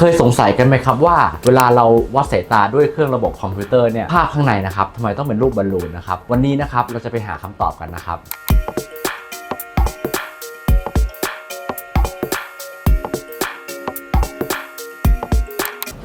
เคยสงสัยกันไหมครับว่า เวลาเราวัดสายตาด้วยเครื่องระบบคอมพิวเตอร์เนี่ยภาพข้างในนะครับทำไมต้องเป็นรูปบอลลูนนะครับวันนี้นะครับเราจะไปหาคำตอบกันนะครับ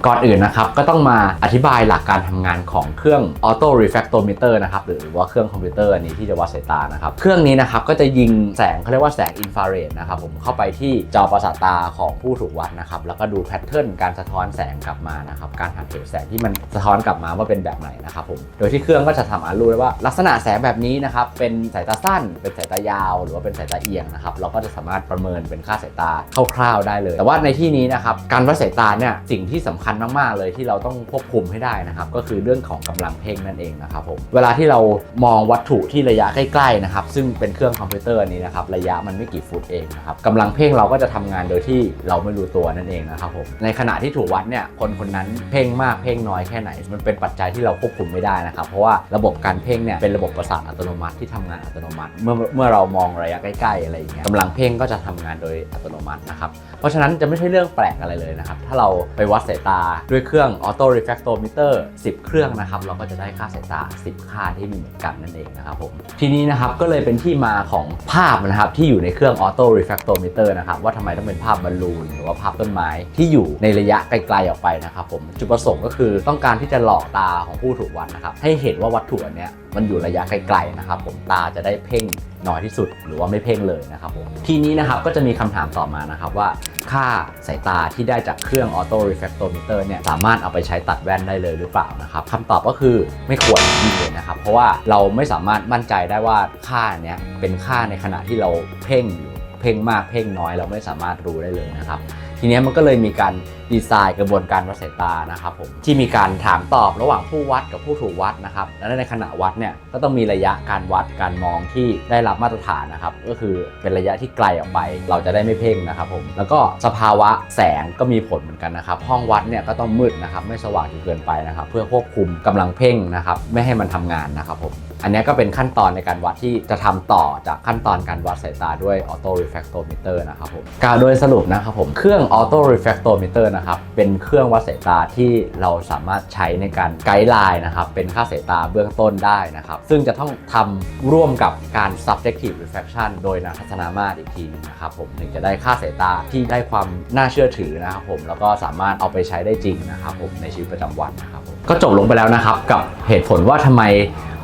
ก่อนอื่นนะครับก็ต้องมาอธิบายหลักการทำงานของเครื่อง Auto Refractometer นะครับหรือว่าเครื่องคอมพิวเตอร์อันนี้ที่จะวัดสายตานะครับเครื่องนี้นะครับก็จะยิงแสงเขาเรียกว่าแสงอินฟราเรดนะครับผมเข้าไปที่จอประสาทตาของผู้ถูกวัดนะครับแล้วก็ดูแพทเทิร์นการสะท้อนแสงกลับมานะครับการหักเหแสงที่มันสะท้อนกลับมาว่าเป็นแบบไหนนะครับผมโดยที่เครื่องก็จะทำให้รู้ได้ว่า ลักษณะแสงแบบนี้นะครับเป็นสายตาสั้น เป็นสายตายาว หรือว่าเป็นสายตาเอียงนะครับเราก็จะสามารถประเมินเป็นค่าสายตาคร่าวๆได้เลย แต่ว่าในที่นี้นะครับการวัดสายตาเนี่ยสิ่งที่สำคัญมากๆเลยที่เราต้องควบคุมให้ได้นะครับ ก็คือเรื่องของกำลังเพ่งนั่นเองนะครับผมเวลาที่เรามองวัตถุที่ระยะใกล้ๆนะครับ ซึ่งเป็นเครื่องคอมพิวเตอร์นี้นะครับระยะมันไม่กี่ฟุตเองนะครับกำลังเพ่งเราก็จะทำงานโดยที่เราไม่รู้ตัวนั่นเองนะครับผมในขณะที่ถูกวัดเนี่ยคนคนนั้นเพ่งมากเพ่งน้อยแค่ไหน มันเป็นปัจจัยที่เราควบคุมไม่ได้นะครับ เพราะว่าระบบการเพ่งเนี่ยเป็นระบบประสาทอัตโนมัติที่ทำงานอัตโนมัติ เมื่อเมื่อเรามองระยะใกล้ๆอะไรอย่างเงี้ยกำลังเพ่งก็จะทำงานโดยอัตโนมัตินะครับเพราะฉะนั้นจะไม่ใช่เรื่องแปลกอะไรเลยนะครับถ้าเราไปวัดสายตาด้วยเครื่อง Auto Refractometer 10 เครื่องนะครับ เราก็จะได้ค่าสายตา 10 ค่าที่มีเหมือนกันนั่นเองนะครับผม ทีนี้นะครับก็เลยเป็นที่มาของภาพนะครับที่อยู่ในเครื่อง Auto Refractometer นะครับว่าทำไมต้องเป็นภาพบอลลูนหรือว่าภาพต้นไม้ที่อยู่ในระยะไกลๆออกไปนะครับผมจุดประสงค์ก็คือต้องการที่จะหลอกตาของผู้ถูกวัดนะครับให้เห็นว่าวัตถุอันเนี้ย มันอยู่ระยะไกลๆนะครับผมตาจะได้เพ่งน้อยที่สุดหรือว่าไม่เพ่งเลยนะครับผมทีนี้นะครับก็จะมีคำถามต่อมานะครับว่า ค่าสายตาที่ได้จากเครื่อง Auto Refractometer เนี่ยสามารถเอาไปใช้ตัดแว่นได้เลยหรือเปล่านะครับคำตอบก็คือไม่ควรเลยนะครับ เพราะว่าเราไม่สามารถมั่นใจได้ว่าค่าเนี้ยเป็นค่าในขณะที่เราเพ่งอยู่เพ่งมากเพ่งน้อยเราไม่สามารถรู้ได้เลยนะครับ ทีนี้มันก็เลยมีการดีไซน์กระบวนการวัดสายตานะครับผมที่มีการถามตอบระหว่างผู้วัดกับผู้ถูกวัดนะครับและในขณะวัดเนี่ยก็ต้องมีระยะการวัดการมองที่ได้รับมาตรฐานนะครับก็คือเป็นระยะที่ไกลออกไป เราจะได้ไม่เพ่งนะครับผมแล้วก็สภาวะแสงก็มีผลเหมือนกันนะครับ ห้องวัดเนี่ยก็ต้องมืดนะครับไม่สว่างจนเกินไปนะครับ เพื่อควบคุมกำลังเพ่งนะครับไม่ให้มันทำงานนะครับผม อันนี้ก็เป็นขั้นตอนในการวัดที่จะทำต่อจากขั้นตอนการวัดสายตาด้วย Auto Refractometer นะครับผมกล่าวโดยสรุปนะครับผมเครื่อง Auto Refractometer นะครับเป็นเครื่องวัดสายตาที่เราสามารถใช้ในการไกด์ไลน์นะครับเป็นค่าสายตาเบื้องต้นได้นะครับซึ่งจะต้องทำร่วมกับการ subjective refraction โดยนักทัศนามาตรอีกทีนึงนะครับผมถึงจะได้ค่าสายตาที่ได้ความน่าเชื่อถือนะครับผมแล้วก็สามารถเอาไปใช้ได้จริงนะครับผมในชีวิตประจำวันนะครับผมก็จบลงไปแล้วนะครับกับเหตุผลว่าทำไม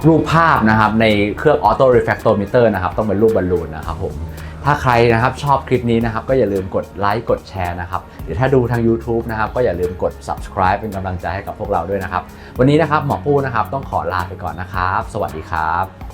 รูปภาพนะครับในเครื่อง Auto Refractometer นะครับต้องเป็นรูปบอลลูนนะครับผมถ้าใครนะครับชอบคลิปนี้นะครับก็อย่าลืมกดไลค์กดแชร์นะครับเดี๋ยวถ้าดูทาง YouTube นะครับก็อย่าลืมกด subscribe เป็นกำลังใจให้กับพวกเราด้วยนะครับ วันนี้นะครับหมอปู้นะครับต้องขอลาไปก่อนนะครับ สวัสดีครับ